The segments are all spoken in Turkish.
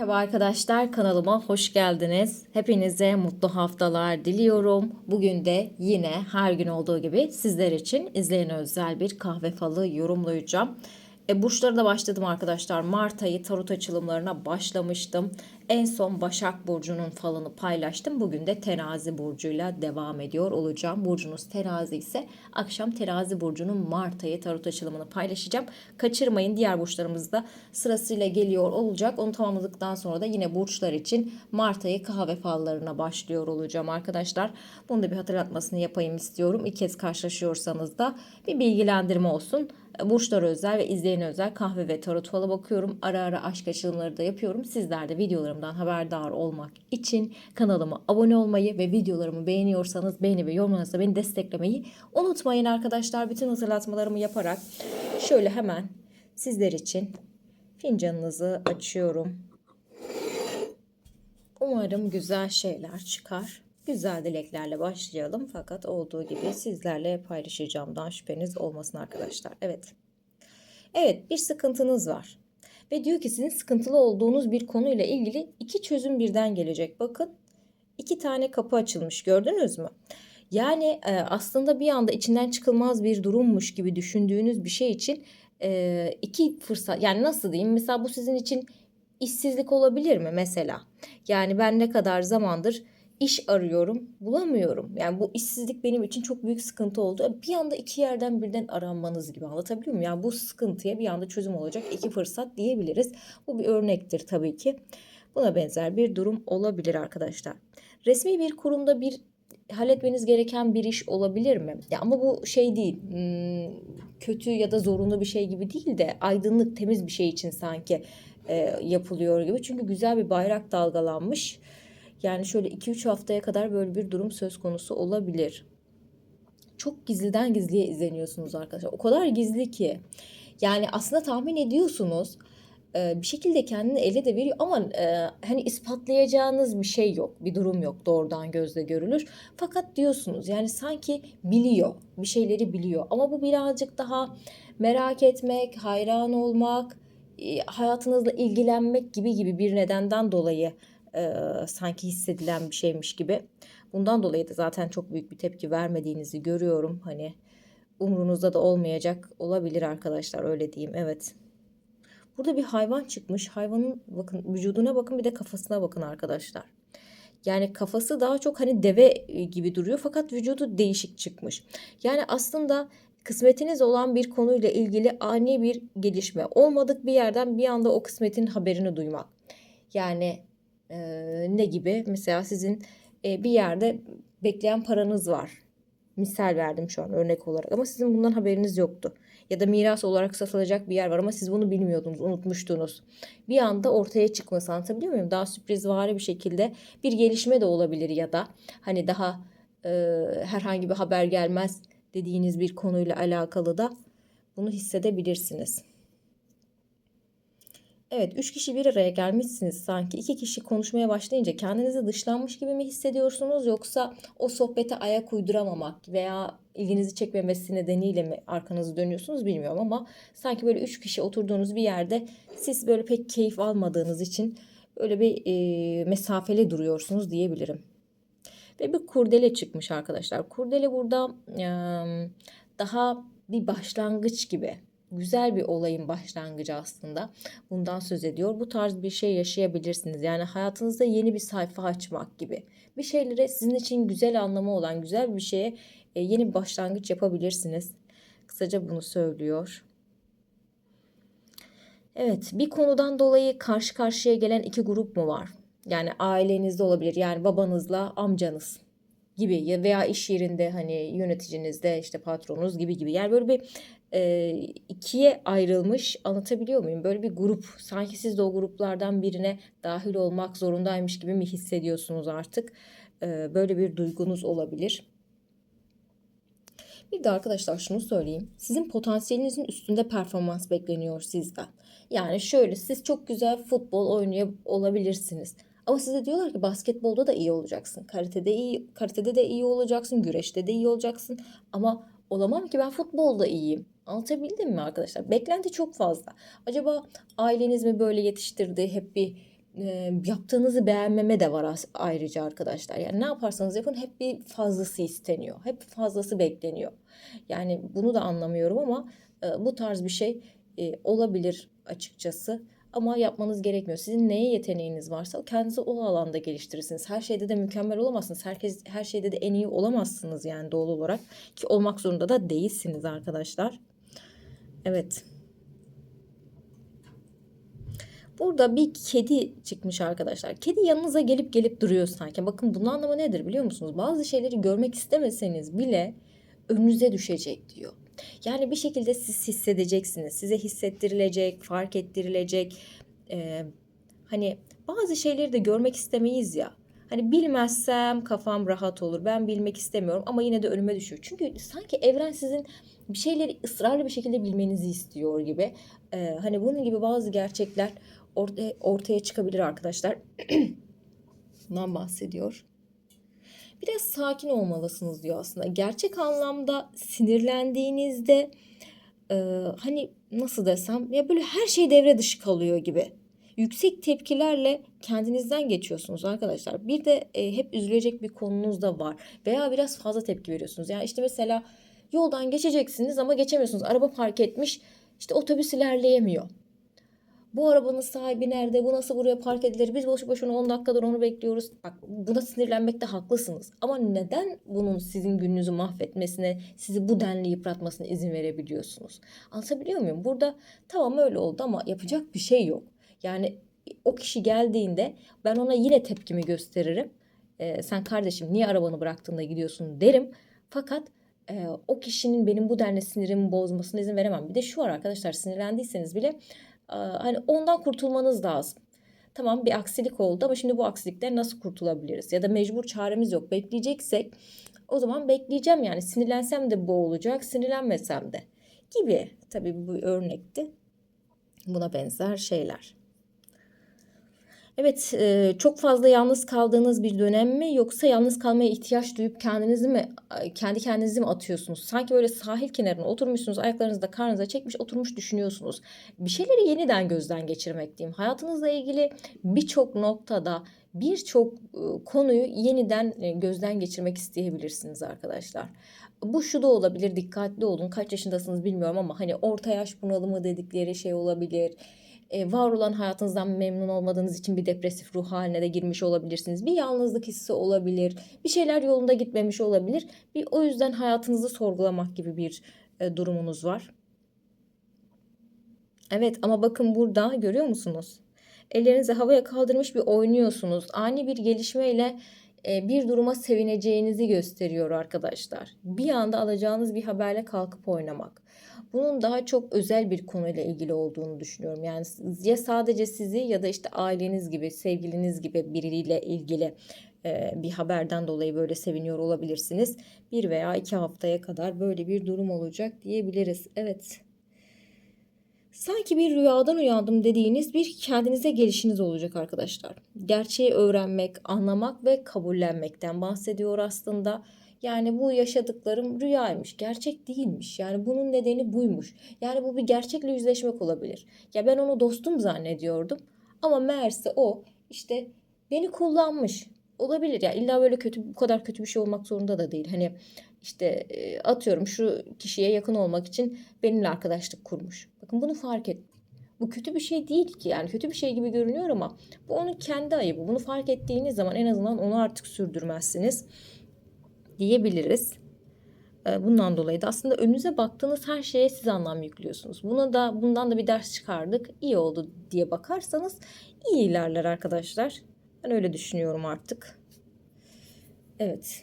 Merhaba arkadaşlar kanalıma hoş geldiniz. Hepinize mutlu haftalar diliyorum. Bugün de yine her gün olduğu gibi sizler için izleyene özel bir kahve falı yorumlayacağım. E, burçlara da başladım arkadaşlar. Mart ayı tarot açılımlarına başlamıştım. En son Başak Burcu'nun falını paylaştım. Bugün de Terazi Burcu'yla devam ediyor olacağım. Burcunuz Terazi ise akşam Terazi Burcu'nun Mart ayı tarot açılımını paylaşacağım. Kaçırmayın diğer burçlarımız da sırasıyla geliyor olacak. Onu tamamladıktan sonra da yine burçlar için Mart ayı kahve fallarına başlıyor olacağım arkadaşlar. Bunu da bir hatırlatmasını yapayım istiyorum. İlk kez karşılaşıyorsanız da bir bilgilendirme olsun. Burçlara özel ve izleyene özel kahve ve tarot falı bakıyorum. Ara ara aşk açılımları da yapıyorum. Sizler de videolarımdan haberdar olmak için kanalıma abone olmayı ve videolarımı beğeniyorsanız beğeni ve yorumlarınızla beni desteklemeyi unutmayın arkadaşlar. Bütün hatırlatmalarımı yaparak şöyle hemen sizler için fincanınızı açıyorum. Umarım güzel şeyler çıkar. Güzel dileklerle başlayalım fakat olduğu gibi sizlerle paylaşacağımdan şüpheniz olmasın arkadaşlar. Evet. Evet bir sıkıntınız var. Ve diyor ki sizin sıkıntılı olduğunuz bir konuyla ilgili iki çözüm birden gelecek. Bakın iki tane kapı açılmış gördünüz mü? Yani e, aslında bir anda içinden çıkılmaz bir durummuş gibi düşündüğünüz bir şey için e, iki fırsat yani nasıl diyeyim mesela bu sizin için işsizlik olabilir mi mesela? Yani ben ne kadar zamandır iş arıyorum, bulamıyorum. Yani bu işsizlik benim için çok büyük sıkıntı oldu. Bir anda iki yerden birden aranmanız gibi anlatabiliyor muyum? Yani bu sıkıntıya bir anda çözüm olacak iki fırsat diyebiliriz. Bu bir örnektir tabii ki. Buna benzer bir durum olabilir arkadaşlar. Resmi bir kurumda bir halletmeniz gereken bir iş olabilir mi? Ya ama bu şey değil, hmm, kötü ya da zorunlu bir şey gibi değil de aydınlık, temiz bir şey için sanki e, yapılıyor gibi. Çünkü güzel bir bayrak dalgalanmış. Yani şöyle 2-3 haftaya kadar böyle bir durum söz konusu olabilir. Çok gizliden gizliye izleniyorsunuz arkadaşlar. O kadar gizli ki. Yani aslında tahmin ediyorsunuz bir şekilde kendini ele de veriyor ama hani ispatlayacağınız bir şey yok, bir durum yok doğrudan gözle görülür. Fakat diyorsunuz yani sanki biliyor, bir şeyleri biliyor ama bu birazcık daha merak etmek, hayran olmak, hayatınızla ilgilenmek gibi gibi bir nedenden dolayı e, sanki hissedilen bir şeymiş gibi. Bundan dolayı da zaten çok büyük bir tepki vermediğinizi görüyorum. Hani umrunuzda da olmayacak olabilir arkadaşlar öyle diyeyim. Evet. Burada bir hayvan çıkmış. Hayvanın bakın vücuduna bakın bir de kafasına bakın arkadaşlar. Yani kafası daha çok hani deve gibi duruyor fakat vücudu değişik çıkmış. Yani aslında kısmetiniz olan bir konuyla ilgili ani bir gelişme. Olmadık bir yerden bir anda o kısmetin haberini duymak. Yani e, ne gibi? Mesela sizin e, bir yerde bekleyen paranız var. Misal verdim şu an örnek olarak ama sizin bundan haberiniz yoktu. Ya da miras olarak satılacak bir yer var ama siz bunu bilmiyordunuz, unutmuştunuz. Bir anda ortaya çıkması anlatabiliyor muyum? Daha sürprizvari bir şekilde bir gelişme de olabilir ya da hani daha e, herhangi bir haber gelmez dediğiniz bir konuyla alakalı da bunu hissedebilirsiniz. Evet, üç kişi bir araya gelmişsiniz sanki. iki kişi konuşmaya başlayınca kendinizi dışlanmış gibi mi hissediyorsunuz yoksa o sohbete ayak uyduramamak veya ilginizi çekmemesi nedeniyle mi arkanızı dönüyorsunuz bilmiyorum ama sanki böyle üç kişi oturduğunuz bir yerde siz böyle pek keyif almadığınız için böyle bir e, mesafeli duruyorsunuz diyebilirim. Ve bir kurdele çıkmış arkadaşlar. Kurdele burada e, daha bir başlangıç gibi güzel bir olayın başlangıcı aslında. Bundan söz ediyor. Bu tarz bir şey yaşayabilirsiniz. Yani hayatınızda yeni bir sayfa açmak gibi. Bir şeylere sizin için güzel anlamı olan güzel bir şeye e, yeni bir başlangıç yapabilirsiniz. Kısaca bunu söylüyor. Evet, bir konudan dolayı karşı karşıya gelen iki grup mu var? Yani ailenizde olabilir. Yani babanızla amcanız gibi veya iş yerinde hani yöneticinizde işte patronunuz gibi gibi. Yani böyle bir e, ikiye ayrılmış anlatabiliyor muyum? Böyle bir grup sanki siz de o gruplardan birine dahil olmak zorundaymış gibi mi hissediyorsunuz artık? E, böyle bir duygunuz olabilir. Bir de arkadaşlar şunu söyleyeyim. Sizin potansiyelinizin üstünde performans bekleniyor sizden. Yani şöyle siz çok güzel futbol oynuyor olabilirsiniz. Ama size diyorlar ki basketbolda da iyi olacaksın. Karatede iyi, karatede de iyi olacaksın, güreşte de iyi olacaksın. Ama olamam ki ben futbolda iyiyim. Anlatabildim mi arkadaşlar? Beklenti çok fazla. Acaba aileniz mi böyle yetiştirdi? Hep bir e, yaptığınızı beğenmeme de var ayrıca arkadaşlar. Yani ne yaparsanız yapın hep bir fazlası isteniyor. Hep fazlası bekleniyor. Yani bunu da anlamıyorum ama e, bu tarz bir şey e, olabilir açıkçası. Ama yapmanız gerekmiyor. Sizin neye yeteneğiniz varsa kendinizi o alanda geliştirirsiniz. Her şeyde de mükemmel olamazsınız. Herkes her şeyde de en iyi olamazsınız yani doğal olarak. Ki olmak zorunda da değilsiniz arkadaşlar. Evet. Burada bir kedi çıkmış arkadaşlar. Kedi yanınıza gelip gelip duruyor sanki. Bakın bunun anlamı nedir biliyor musunuz? Bazı şeyleri görmek istemeseniz bile önünüze düşecek diyor. Yani bir şekilde siz hissedeceksiniz. Size hissettirilecek, fark ettirilecek. Ee, hani bazı şeyleri de görmek istemeyiz ya. Hani bilmezsem kafam rahat olur. Ben bilmek istemiyorum ama yine de önüme düşüyor. Çünkü sanki evren sizin bir şeyleri ısrarlı bir şekilde bilmenizi istiyor gibi. Ee, hani bunun gibi bazı gerçekler ortaya, ortaya çıkabilir arkadaşlar. Bundan bahsediyor. Biraz sakin olmalısınız diyor aslında. Gerçek anlamda sinirlendiğinizde e, hani nasıl desem ya böyle her şey devre dışı kalıyor gibi. Yüksek tepkilerle kendinizden geçiyorsunuz arkadaşlar. Bir de e, hep üzülecek bir konunuz da var. Veya biraz fazla tepki veriyorsunuz. Yani işte mesela yoldan geçeceksiniz ama geçemiyorsunuz. Araba park etmiş işte otobüs ilerleyemiyor. Bu arabanın sahibi nerede? Bu nasıl buraya park edilir? Biz boşu boşuna 10 dakikadır onu bekliyoruz. Bak buna sinirlenmekte haklısınız. Ama neden bunun sizin gününüzü mahvetmesine, sizi bu denli yıpratmasına izin verebiliyorsunuz? Anlatabiliyor muyum? Burada tamam öyle oldu ama yapacak bir şey yok. Yani o kişi geldiğinde ben ona yine tepkimi gösteririm. Ee, sen kardeşim niye arabanı bıraktığında gidiyorsun derim. Fakat e, o kişinin benim bu denli sinirimi bozmasına izin veremem. Bir de şu var arkadaşlar sinirlendiyseniz bile hani ondan kurtulmanız lazım. Tamam bir aksilik oldu ama şimdi bu aksilikten nasıl kurtulabiliriz? Ya da mecbur çaremiz yok. Bekleyeceksek o zaman bekleyeceğim yani sinirlensem de bu olacak, sinirlenmesem de gibi. Tabii bu örnekti. Buna benzer şeyler. Evet, e, çok fazla yalnız kaldığınız bir dönem mi yoksa yalnız kalmaya ihtiyaç duyup kendinizi mi kendi kendinizi mi atıyorsunuz? Sanki böyle sahil kenarına oturmuşsunuz, ayaklarınızı da karnınıza çekmiş oturmuş düşünüyorsunuz. Bir şeyleri yeniden gözden geçirmek diyeyim. Hayatınızla ilgili birçok noktada birçok e, konuyu yeniden e, gözden geçirmek isteyebilirsiniz arkadaşlar. Bu şu da olabilir, dikkatli olun. Kaç yaşındasınız bilmiyorum ama hani orta yaş bunalımı dedikleri şey olabilir e, var olan hayatınızdan memnun olmadığınız için bir depresif ruh haline de girmiş olabilirsiniz. Bir yalnızlık hissi olabilir. Bir şeyler yolunda gitmemiş olabilir. Bir o yüzden hayatınızı sorgulamak gibi bir e, durumunuz var. Evet ama bakın burada görüyor musunuz? Ellerinizi havaya kaldırmış bir oynuyorsunuz. Ani bir gelişmeyle e, bir duruma sevineceğinizi gösteriyor arkadaşlar. Bir anda alacağınız bir haberle kalkıp oynamak. Bunun daha çok özel bir konuyla ilgili olduğunu düşünüyorum. Yani ya sadece sizi ya da işte aileniz gibi, sevgiliniz gibi biriyle ilgili e, bir haberden dolayı böyle seviniyor olabilirsiniz. Bir veya iki haftaya kadar böyle bir durum olacak diyebiliriz. Evet. Sanki bir rüyadan uyandım dediğiniz bir kendinize gelişiniz olacak arkadaşlar. Gerçeği öğrenmek, anlamak ve kabullenmekten bahsediyor aslında. Yani bu yaşadıklarım rüyaymış, gerçek değilmiş. Yani bunun nedeni buymuş. Yani bu bir gerçekle yüzleşmek olabilir. Ya ben onu dostum zannediyordum ama meğerse o işte beni kullanmış. Olabilir ya illa böyle kötü bu kadar kötü bir şey olmak zorunda da değil. Hani işte e, atıyorum şu kişiye yakın olmak için benimle arkadaşlık kurmuş. Bakın bunu fark et. Bu kötü bir şey değil ki yani kötü bir şey gibi görünüyor ama bu onun kendi ayıbı. Bunu fark ettiğiniz zaman en azından onu artık sürdürmezsiniz diyebiliriz. Ee, bundan dolayı da aslında önünüze baktığınız her şeye siz anlam yüklüyorsunuz. Buna da bundan da bir ders çıkardık. İyi oldu diye bakarsanız iyi ilerler arkadaşlar. Ben öyle düşünüyorum artık. Evet.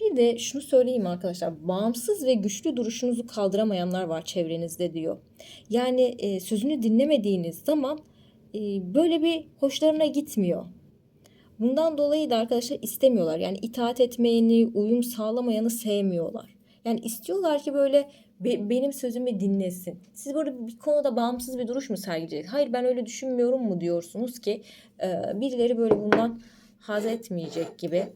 Bir de şunu söyleyeyim arkadaşlar. Bağımsız ve güçlü duruşunuzu kaldıramayanlar var çevrenizde diyor. Yani e, sözünü dinlemediğiniz zaman e, böyle bir hoşlarına gitmiyor. Bundan dolayı da arkadaşlar istemiyorlar. Yani itaat etmeyeni, uyum sağlamayanı sevmiyorlar. Yani istiyorlar ki böyle be, benim sözümü dinlesin. Siz böyle bir konuda bağımsız bir duruş mu sergileyeceksiniz? Hayır ben öyle düşünmüyorum mu diyorsunuz ki e, birileri böyle bundan haz etmeyecek gibi.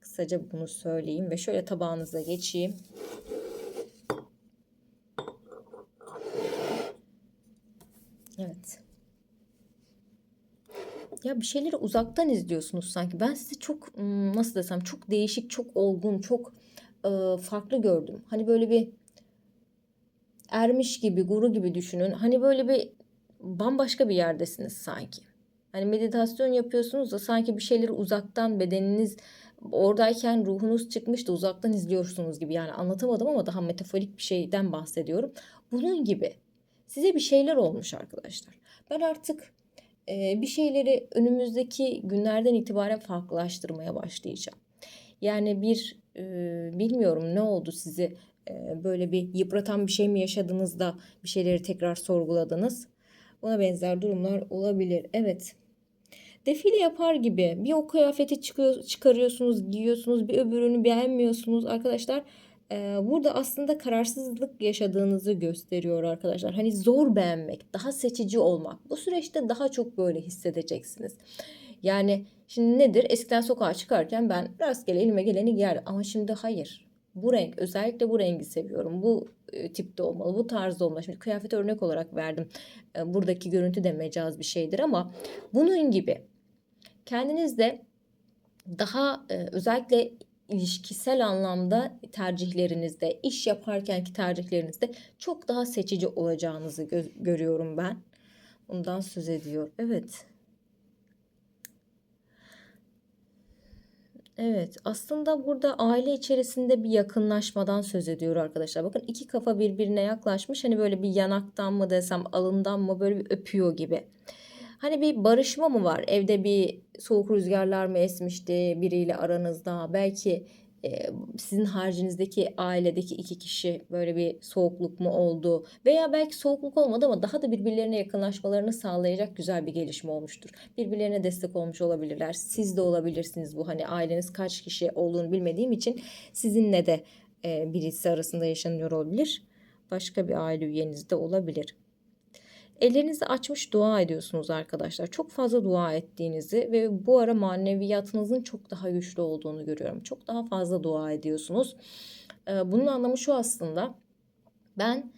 Kısaca bunu söyleyeyim ve şöyle tabağınıza geçeyim. Evet. Ya bir şeyleri uzaktan izliyorsunuz sanki. Ben sizi çok ım, nasıl desem çok değişik, çok olgun, çok e, farklı gördüm. Hani böyle bir ermiş gibi, guru gibi düşünün. Hani böyle bir bambaşka bir yerdesiniz sanki. Hani meditasyon yapıyorsunuz da sanki bir şeyleri uzaktan bedeniniz oradayken ruhunuz çıkmış da uzaktan izliyorsunuz gibi. Yani anlatamadım ama daha metaforik bir şeyden bahsediyorum. Bunun gibi size bir şeyler olmuş arkadaşlar. Ben artık bir şeyleri önümüzdeki günlerden itibaren farklılaştırmaya başlayacağım. Yani bir bilmiyorum ne oldu sizi böyle bir yıpratan bir şey mi yaşadınız da bir şeyleri tekrar sorguladınız. Buna benzer durumlar olabilir. Evet. Defile yapar gibi bir o kıyafeti çıkıyor, çıkarıyorsunuz, giyiyorsunuz, bir öbürünü beğenmiyorsunuz arkadaşlar. Burada aslında kararsızlık yaşadığınızı gösteriyor arkadaşlar. Hani zor beğenmek, daha seçici olmak. Bu süreçte daha çok böyle hissedeceksiniz. Yani şimdi nedir? Eskiden sokağa çıkarken ben rastgele elime geleni giyerdim. Ama şimdi hayır. Bu renk, özellikle bu rengi seviyorum. Bu tipte olmalı, bu tarzda olmalı. Şimdi kıyafet örnek olarak verdim. Buradaki görüntü de mecaz bir şeydir ama bunun gibi kendinizde daha e, özellikle ilişkisel anlamda tercihlerinizde, iş yaparkenki tercihlerinizde çok daha seçici olacağınızı gö- görüyorum ben. Bundan söz ediyor. Evet. Evet, aslında burada aile içerisinde bir yakınlaşmadan söz ediyor arkadaşlar. Bakın iki kafa birbirine yaklaşmış. Hani böyle bir yanaktan mı desem, alından mı böyle bir öpüyor gibi. Hani bir barışma mı var? Evde bir soğuk rüzgarlar mı esmişti biriyle aranızda? Belki e, sizin haricinizdeki ailedeki iki kişi böyle bir soğukluk mu oldu? Veya belki soğukluk olmadı ama daha da birbirlerine yakınlaşmalarını sağlayacak güzel bir gelişme olmuştur. Birbirlerine destek olmuş olabilirler. Siz de olabilirsiniz bu. Hani aileniz kaç kişi olduğunu bilmediğim için sizinle de e, birisi arasında yaşanıyor olabilir. Başka bir aile üyeniz de olabilir. Ellerinizi açmış dua ediyorsunuz arkadaşlar. Çok fazla dua ettiğinizi ve bu ara maneviyatınızın çok daha güçlü olduğunu görüyorum. Çok daha fazla dua ediyorsunuz. Bunun anlamı şu aslında. Ben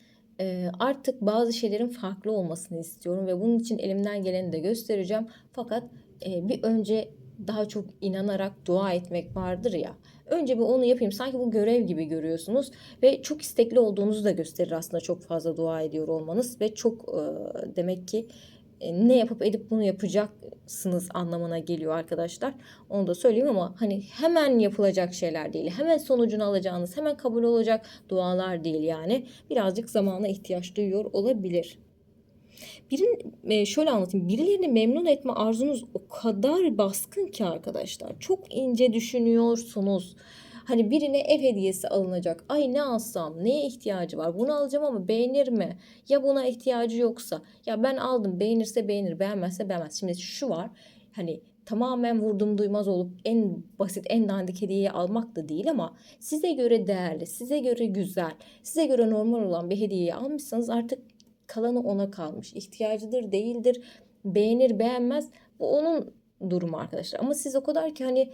artık bazı şeylerin farklı olmasını istiyorum ve bunun için elimden geleni de göstereceğim. Fakat bir önce daha çok inanarak dua etmek vardır ya. Önce bir onu yapayım. Sanki bu görev gibi görüyorsunuz ve çok istekli olduğunuzu da gösterir aslında çok fazla dua ediyor olmanız ve çok e, demek ki e, ne yapıp edip bunu yapacaksınız anlamına geliyor arkadaşlar. Onu da söyleyeyim ama hani hemen yapılacak şeyler değil. Hemen sonucunu alacağınız, hemen kabul olacak dualar değil yani. Birazcık zamana ihtiyaç duyuyor olabilir. Birin, e, şöyle anlatayım. Birilerini memnun etme arzunuz o kadar baskın ki arkadaşlar. Çok ince düşünüyorsunuz. Hani birine ev hediyesi alınacak. Ay ne alsam? Neye ihtiyacı var? Bunu alacağım ama beğenir mi? Ya buna ihtiyacı yoksa? Ya ben aldım. Beğenirse beğenir, beğenmezse beğenmez. Şimdi şu var. Hani tamamen vurdum duymaz olup en basit en dandik hediyeyi almak da değil ama size göre değerli, size göre güzel, size göre normal olan bir hediyeyi almışsanız artık kalanı ona kalmış. İhtiyacıdır, değildir, beğenir, beğenmez. Bu onun durumu arkadaşlar. Ama siz o kadar ki hani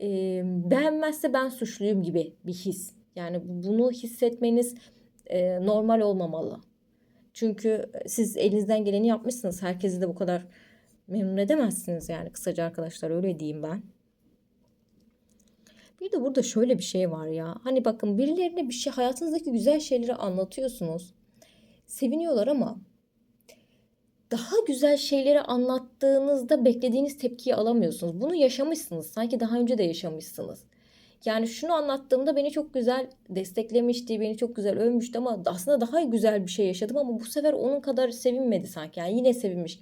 e, beğenmezse ben suçluyum gibi bir his. Yani bunu hissetmeniz e, normal olmamalı. Çünkü siz elinizden geleni yapmışsınız. Herkesi de bu kadar memnun edemezsiniz yani kısaca arkadaşlar öyle diyeyim ben. Bir de burada şöyle bir şey var ya. Hani bakın birilerine bir şey hayatınızdaki güzel şeyleri anlatıyorsunuz. Seviniyorlar ama daha güzel şeyleri anlattığınızda beklediğiniz tepkiyi alamıyorsunuz. Bunu yaşamışsınız. Sanki daha önce de yaşamışsınız. Yani şunu anlattığımda beni çok güzel desteklemişti, beni çok güzel övmüştü ama aslında daha güzel bir şey yaşadım ama bu sefer onun kadar sevinmedi sanki. Yani yine sevinmiş.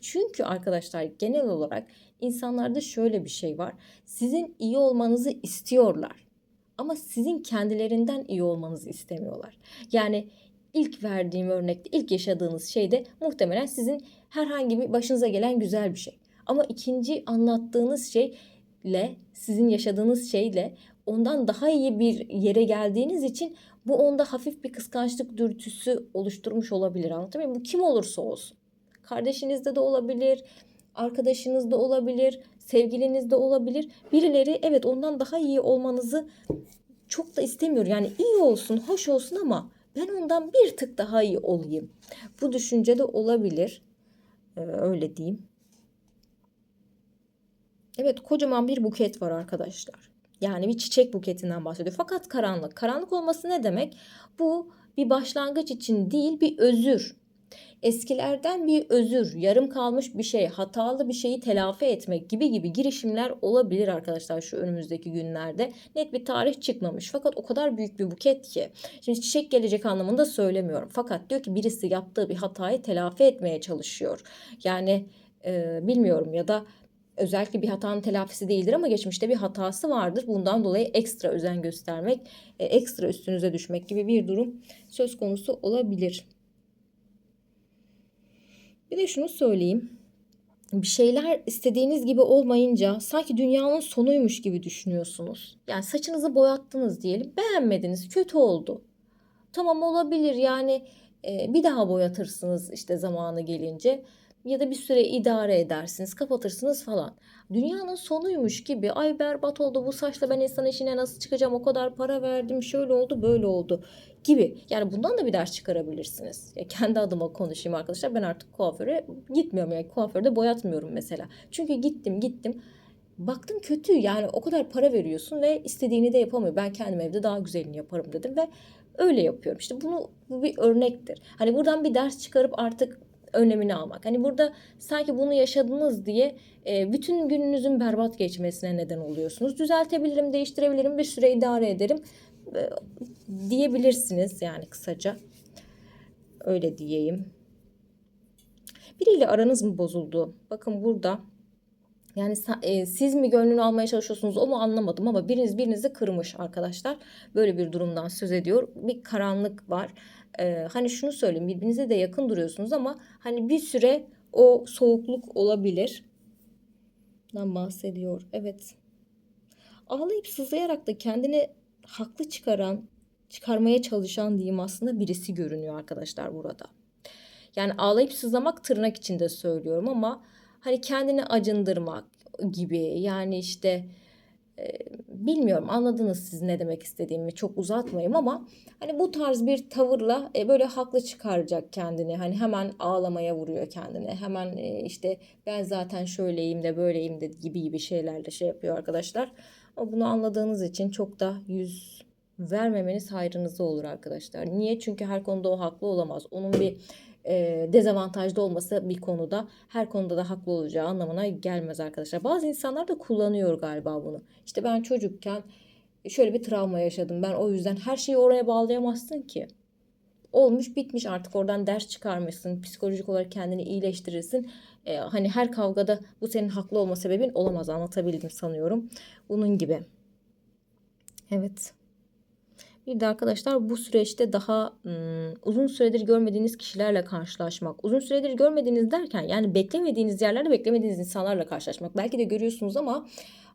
Çünkü arkadaşlar genel olarak insanlarda şöyle bir şey var. Sizin iyi olmanızı istiyorlar. Ama sizin kendilerinden iyi olmanızı istemiyorlar. Yani ilk verdiğim örnekte, ilk yaşadığınız şeyde muhtemelen sizin herhangi bir başınıza gelen güzel bir şey. Ama ikinci anlattığınız şeyle, sizin yaşadığınız şeyle ondan daha iyi bir yere geldiğiniz için bu onda hafif bir kıskançlık dürtüsü oluşturmuş olabilir. Anlatabiliyor muyum? Bu kim olursa olsun. Kardeşinizde de olabilir, arkadaşınız da olabilir, sevgiliniz de olabilir. Birileri evet ondan daha iyi olmanızı çok da istemiyor. Yani iyi olsun, hoş olsun ama ben ondan bir tık daha iyi olayım. Bu düşünce de olabilir. Ee, öyle diyeyim. Evet kocaman bir buket var arkadaşlar. Yani bir çiçek buketinden bahsediyor. Fakat karanlık. Karanlık olması ne demek? Bu bir başlangıç için değil bir özür. Eskilerden bir özür, yarım kalmış bir şey, hatalı bir şeyi telafi etmek gibi gibi girişimler olabilir arkadaşlar şu önümüzdeki günlerde. Net bir tarih çıkmamış fakat o kadar büyük bir buket ki. Şimdi çiçek gelecek anlamında söylemiyorum. Fakat diyor ki birisi yaptığı bir hatayı telafi etmeye çalışıyor. Yani e, bilmiyorum ya da özellikle bir hatanın telafisi değildir ama geçmişte bir hatası vardır. Bundan dolayı ekstra özen göstermek, e, ekstra üstünüze düşmek gibi bir durum söz konusu olabilir. Bir de şunu söyleyeyim. Bir şeyler istediğiniz gibi olmayınca sanki dünyanın sonuymuş gibi düşünüyorsunuz. Yani saçınızı boyattınız diyelim. Beğenmediniz, kötü oldu. Tamam olabilir yani e, bir daha boyatırsınız işte zamanı gelince ya da bir süre idare edersiniz, kapatırsınız falan. Dünyanın sonuymuş gibi ay berbat oldu bu saçla ben insan işine nasıl çıkacağım o kadar para verdim şöyle oldu böyle oldu gibi. Yani bundan da bir ders çıkarabilirsiniz. Ya kendi adıma konuşayım arkadaşlar ben artık kuaföre gitmiyorum yani kuaförde boyatmıyorum mesela. Çünkü gittim gittim baktım kötü yani o kadar para veriyorsun ve istediğini de yapamıyor. Ben kendim evde daha güzelini yaparım dedim ve öyle yapıyorum. İşte bunu bu bir örnektir. Hani buradan bir ders çıkarıp artık önlemini almak. Hani burada sanki bunu yaşadınız diye e, bütün gününüzün berbat geçmesine neden oluyorsunuz. Düzeltebilirim, değiştirebilirim, bir süre idare ederim diyebilirsiniz yani kısaca. Öyle diyeyim. Biriyle aranız mı bozuldu? Bakın burada yani e, siz mi gönlünü almaya çalışıyorsunuz o mu anlamadım ama biriniz birinizi kırmış arkadaşlar. Böyle bir durumdan söz ediyor. Bir karanlık var. Ee, hani şunu söyleyeyim birbirinize de yakın duruyorsunuz ama hani bir süre o soğukluk olabilir. Dan bahsediyor. Evet. Ağlayıp sızlayarak da kendini haklı çıkaran, çıkarmaya çalışan diyeyim aslında birisi görünüyor arkadaşlar burada. Yani ağlayıp sızlamak tırnak içinde söylüyorum ama hani kendini acındırmak gibi yani işte e, bilmiyorum anladınız siz ne demek istediğimi çok uzatmayayım ama hani bu tarz bir tavırla e, böyle haklı çıkaracak kendini hani hemen ağlamaya vuruyor kendini hemen e, işte ben zaten şöyleyim de böyleyim de gibi gibi şeylerle şey yapıyor arkadaşlar bunu anladığınız için çok da yüz vermemeniz hayrınıza olur arkadaşlar. Niye? Çünkü her konuda o haklı olamaz. Onun bir e, dezavantajlı olması bir konuda her konuda da haklı olacağı anlamına gelmez arkadaşlar. Bazı insanlar da kullanıyor galiba bunu. İşte ben çocukken şöyle bir travma yaşadım. Ben o yüzden her şeyi oraya bağlayamazsın ki. Olmuş bitmiş artık oradan ders çıkarmışsın. Psikolojik olarak kendini iyileştirirsin. Ee, hani her kavgada bu senin haklı olma sebebin olamaz anlatabildim sanıyorum. Bunun gibi. Evet. Bir de arkadaşlar bu süreçte daha ım, uzun süredir görmediğiniz kişilerle karşılaşmak. Uzun süredir görmediğiniz derken yani beklemediğiniz yerlerde beklemediğiniz insanlarla karşılaşmak. Belki de görüyorsunuz ama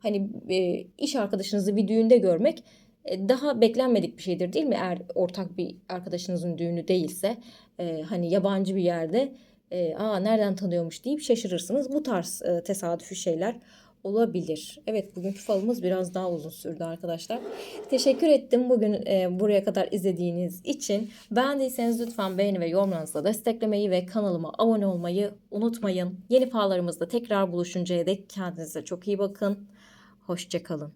hani e, iş arkadaşınızı bir düğünde görmek daha beklenmedik bir şeydir değil mi? Eğer ortak bir arkadaşınızın düğünü değilse e, hani yabancı bir yerde e, aa nereden tanıyormuş deyip şaşırırsınız. Bu tarz e, tesadüfi şeyler olabilir. Evet bugünkü falımız biraz daha uzun sürdü arkadaşlar. Teşekkür ettim bugün e, buraya kadar izlediğiniz için. Beğendiyseniz lütfen beğeni ve yorumlarınızla desteklemeyi ve kanalıma abone olmayı unutmayın. Yeni fallarımızda tekrar buluşuncaya dek kendinize çok iyi bakın. Hoşçakalın.